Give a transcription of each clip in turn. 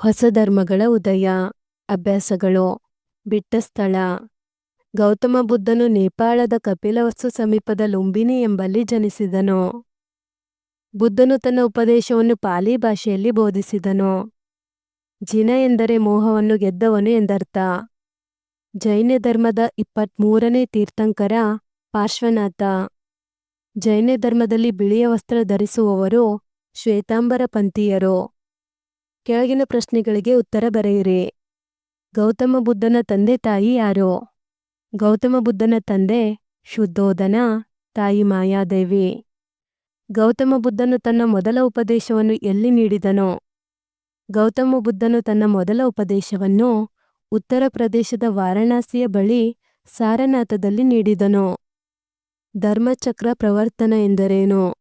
ಹೊಸ ಧರ್ಮಗಳ ಉದಯ, ಅಭ್ಯಾಸಗಳು, ಬಿಟ್ಟ ಸ್ಥಳ. ಗೌತಮ ಬುದ್ಧನು ನೇಪಾಳದ ಕಪಿಲವಸ್ತು ಸಮೀಪದ ಲುಂಬಿನಿ ಎಂಬಲ್ಲಿ ಜನಿಸಿದನು. ಬುದ್ಧನು ತನ್ನ ಉಪದೇಶವನ್ನು ಪಾಲಿ ಭಾಷೆಯಲ್ಲಿ ಬೋಧಿಸಿದನು. ಜಿನ ಎಂದರೆ ಮೋಹವನ್ನು ಗೆದ್ದವನು ಎಂದರ್ಥ. ಜೈನ ಧರ್ಮದ ಇಪ್ಪತ್ಮೂರನೇ ತೀರ್ಥಂಕರ ಪಾರ್ಶ್ವನಾಥ. ಜೈನ ಧರ್ಮದಲ್ಲಿ ಬಿಳಿಯ ವಸ್ತ್ರ ಧರಿಸುವವರು ಶ್ವೇತಾಂಬರ ಪಂಥೀಯರು. ಕೆಳಗಿನ ಪ್ರಶ್ನೆಗಳಿಗೆ ಉತ್ತರ ಬರೆಯಿರಿ. ಗೌತಮ ಬುದ್ಧನ ತಂದೆ ತಾಯಿ ಯಾರು? ಗೌತಮ ಬುದ್ಧನ ತಂದೆ ಶುದ್ಧೋಧನ, ತಾಯಿ ಮಾಯಾದೇವಿ. ಗೌತಮ ಬುದ್ಧನು ತನ್ನ ಮೊದಲ ಉಪದೇಶವನ್ನು ಎಲ್ಲಿ ನೀಡಿದನು? ಗೌತಮ ಬುದ್ಧನು ತನ್ನ ಮೊದಲ ಉಪದೇಶವನ್ನು ಉತ್ತರ ಪ್ರದೇಶದ ವಾರಣಾಸಿಯ ಬಳಿ ಸಾರನಾಥದಲ್ಲಿ ನೀಡಿದನು. ಧರ್ಮಚಕ್ರ ಪ್ರವರ್ತನ ಎಂದರೇನು?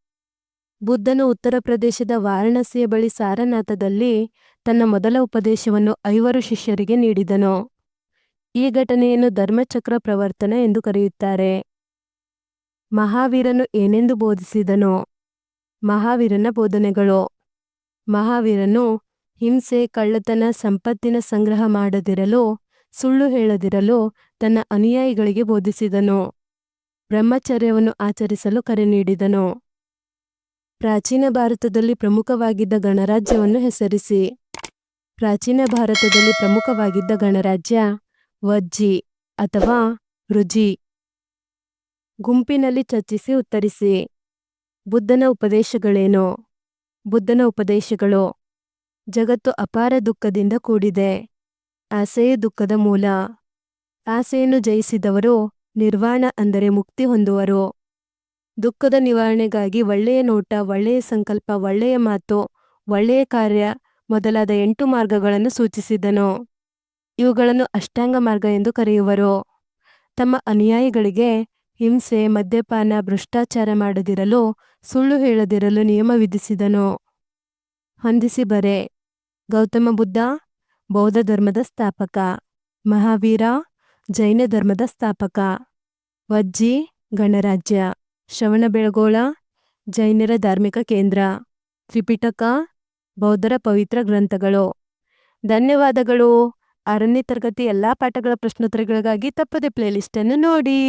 ಬುದ್ಧನು ಉತ್ತರ ಪ್ರದೇಶದ ವಾರಣಾಸಿಯ ಬಳಿ ಸಾರನಾಥದಲ್ಲಿ ತನ್ನ ಮೊದಲ ಉಪದೇಶವನ್ನು ಐವರು ಶಿಷ್ಯರಿಗೆ ನೀಡಿದನು. ಈ ಘಟನೆಯನ್ನು ಧರ್ಮಚಕ್ರ ಪ್ರವರ್ತನ ಎಂದು ಕರೆಯುತ್ತಾರೆ. ಮಹಾವೀರನು ಏನೆಂದು ಬೋಧಿಸಿದನು? ಮಹಾವೀರನ ಬೋಧನೆಗಳು. ಮಹಾವೀರನು ಹಿಂಸೆ, ಕಳ್ಳತನ, ಸಂಪತ್ತಿನ ಸಂಗ್ರಹ ಮಾಡದಿರಲು, ಸುಳ್ಳು ಹೇಳದಿರಲು ತನ್ನ ಅನುಯಾಯಿಗಳಿಗೆ ಬೋಧಿಸಿದನು. ಬ್ರಹ್ಮಚರ್ಯವನ್ನು ಆಚರಿಸಲು ಕರೆ ನೀಡಿದನು. ಪ್ರಾಚೀನ ಭಾರತದಲ್ಲಿ ಪ್ರಮುಖವಾಗಿದ್ದ ಗಣರಾಜ್ಯವನ್ನು ಹೆಸರಿಸಿ. ಪ್ರಾಚೀನ ಭಾರತದಲ್ಲಿ ಪ್ರಮುಖವಾಗಿದ್ದ ಗಣರಾಜ್ಯ ವಜ್ಜಿ ಅಥವಾ ರುಜಿ. ಗುಂಪಿನಲ್ಲಿ ಚರ್ಚಿಸಿ ಉತ್ತರಿಸಿ. ಬುದ್ಧನ ಉಪದೇಶಗಳೇನು? ಬುದ್ಧನ ಉಪದೇಶಗಳು ಜಗತ್ತು ಅಪಾರ ದುಃಖದಿಂದ ಕೂಡಿದೆ. ಆಸೆಯೇ ದುಃಖದ ಮೂಲ. ಆಸೆಯನ್ನು ಜಯಿಸಿದವರು ನಿರ್ವಾಣ ಅಂದರೆ ಮುಕ್ತಿ ಹೊಂದುವರು. ದುಃಖದ ನಿವಾರಣೆಗಾಗಿ ಒಳ್ಳೆಯ ನೋಟ, ಒಳ್ಳೆಯ ಸಂಕಲ್ಪ, ಒಳ್ಳೆಯ ಮಾತು, ಒಳ್ಳೆಯ ಕಾರ್ಯ ಮೊದಲಾದ ಎಂಟು ಮಾರ್ಗಗಳನ್ನು ಸೂಚಿಸಿದನು. ಇವುಗಳನ್ನು ಅಷ್ಟಾಂಗ ಮಾರ್ಗ ಎಂದು ಕರೆಯುವರು. ತಮ್ಮ ಅನುಯಾಯಿಗಳಿಗೆ ಹಿಂಸೆ, ಮದ್ಯಪಾನ, ಭ್ರಷ್ಟಾಚಾರ ಮಾಡದಿರಲು, ಸುಳ್ಳು ಹೇಳದಿರಲು ನಿಯಮ ವಿಧಿಸಿದನು. ಹೊಂದಿಸಿ ಬರೆ. ಗೌತಮ ಬುದ್ಧ, ಬೌದ್ಧ ಧರ್ಮದ ಸ್ಥಾಪಕ. ಮಹಾವೀರ, ಜೈನ ಧರ್ಮದ ಸ್ಥಾಪಕ. ವಜ್ಜಿ, ಗಣರಾಜ್ಯ. ಶ್ರವಣಬೆಳಗೊಳ ಜೈನರ ಧಾರ್ಮಿಕ ಕೇಂದ್ರ, ತ್ರಿಪಿಟಕ, ಬೌದ್ಧರ ಪವಿತ್ರ ಗ್ರಂಥಗಳು. ಧನ್ಯವಾದಗಳು. ಆರನೇ ತರಗತಿ ಎಲ್ಲ ಪಾಠಗಳ ಪ್ರಶ್ನೋತ್ತರಗಳಿಗಾಗಿ ತಪ್ಪದೆ ಪ್ಲೇಲಿಸ್ಟನ್ನು ನೋಡಿ.